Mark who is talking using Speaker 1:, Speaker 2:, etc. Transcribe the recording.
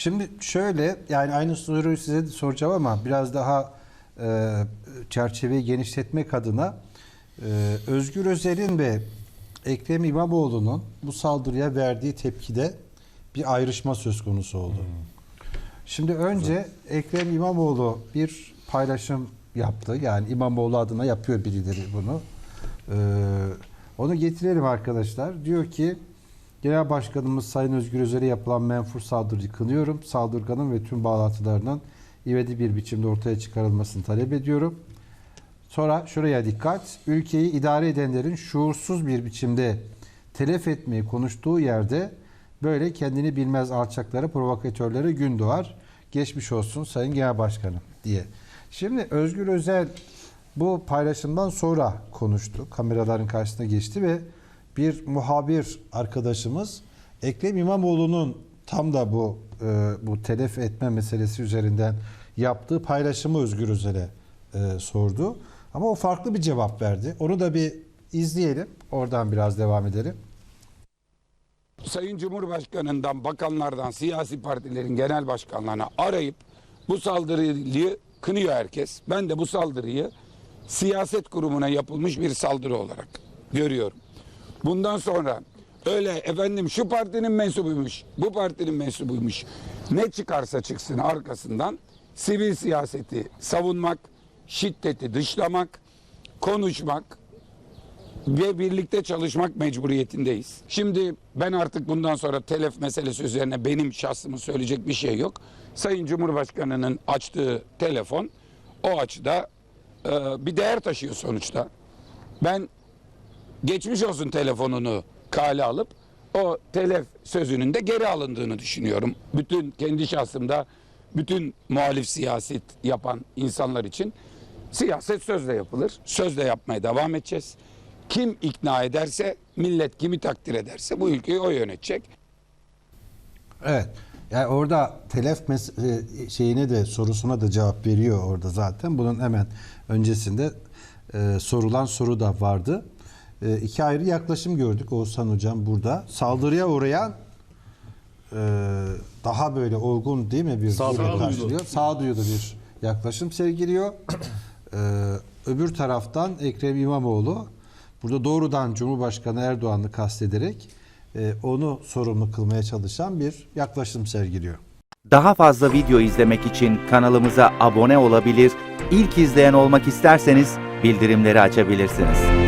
Speaker 1: Şimdi şöyle yani aynı soruyu size de soracağım ama biraz daha e, çerçeveyi genişletmek adına e, Özgür Özel'in ve Ekrem İmamoğlu'nun bu saldırıya verdiği tepkide bir ayrışma söz konusu oldu. Şimdi önce Ekrem İmamoğlu bir paylaşım yaptı. Yani İmamoğlu adına yapıyor birileri bunu. Ee, onu getirelim arkadaşlar. Diyor ki Genel Başkanımız Sayın Özgür Özel'e yapılan menfur saldırıyı kınıyorum. Saldırganın ve tüm bağlantılarının ivedi bir biçimde ortaya çıkarılmasını talep ediyorum. Sonra şuraya dikkat. Ülkeyi idare edenlerin şuursuz bir biçimde telef etmeyi konuştuğu yerde böyle kendini bilmez alçaklara, provokatörlere gün doğar. Geçmiş olsun Sayın Genel Başkanım diye. Şimdi Özgür Özel bu paylaşımdan sonra konuştu. Kameraların karşısına geçti ve bir muhabir arkadaşımız Ekrem İmamoğlu'nun tam da bu e, bu telef etme meselesi üzerinden yaptığı paylaşımı Özgür Özel'e e, sordu. Ama o farklı bir cevap verdi. Onu da bir izleyelim. Oradan biraz devam edelim.
Speaker 2: Sayın Cumhurbaşkanından, bakanlardan, siyasi partilerin genel başkanlarına arayıp bu saldırıyı kınıyor herkes. Ben de bu saldırıyı siyaset kurumuna yapılmış bir saldırı olarak görüyorum. Bundan sonra öyle efendim şu partinin mensubuymuş, bu partinin mensubuymuş ne çıkarsa çıksın arkasından sivil siyaseti savunmak, şiddeti dışlamak, konuşmak, ve birlikte çalışmak mecburiyetindeyiz. Şimdi ben artık bundan sonra telef meselesi üzerine benim şahsımı söyleyecek bir şey yok. Sayın Cumhurbaşkanı'nın açtığı telefon o açıda e, bir değer taşıyor sonuçta. Ben geçmiş olsun telefonunu kale alıp o telef sözünün de geri alındığını düşünüyorum. Bütün kendi şahsımda bütün muhalif siyaset yapan insanlar için siyaset sözle yapılır. Sözle yapmaya devam edeceğiz. Kim ikna ederse, millet kimi takdir ederse bu ülkeyi o yönetecek.
Speaker 1: Evet. Yani orada telef e, şeyine de sorusuna da cevap veriyor orada zaten. Bunun hemen öncesinde e, sorulan soru da vardı. E, iki ayrı yaklaşım gördük Oğuzhan Hocam burada. Saldırıya uğrayan e, daha böyle olgun değil mi bir
Speaker 3: Sağduyulu.
Speaker 1: karşılıyor. Sağduyulu bir yaklaşım sergiliyor. E, öbür taraftan Ekrem İmamoğlu burada doğrudan Cumhurbaşkanı Erdoğan'ı kastederek e, onu sorumlu kılmaya çalışan bir yaklaşım sergiliyor.
Speaker 4: Daha fazla video izlemek için kanalımıza abone olabilir, ilk izleyen olmak isterseniz bildirimleri açabilirsiniz.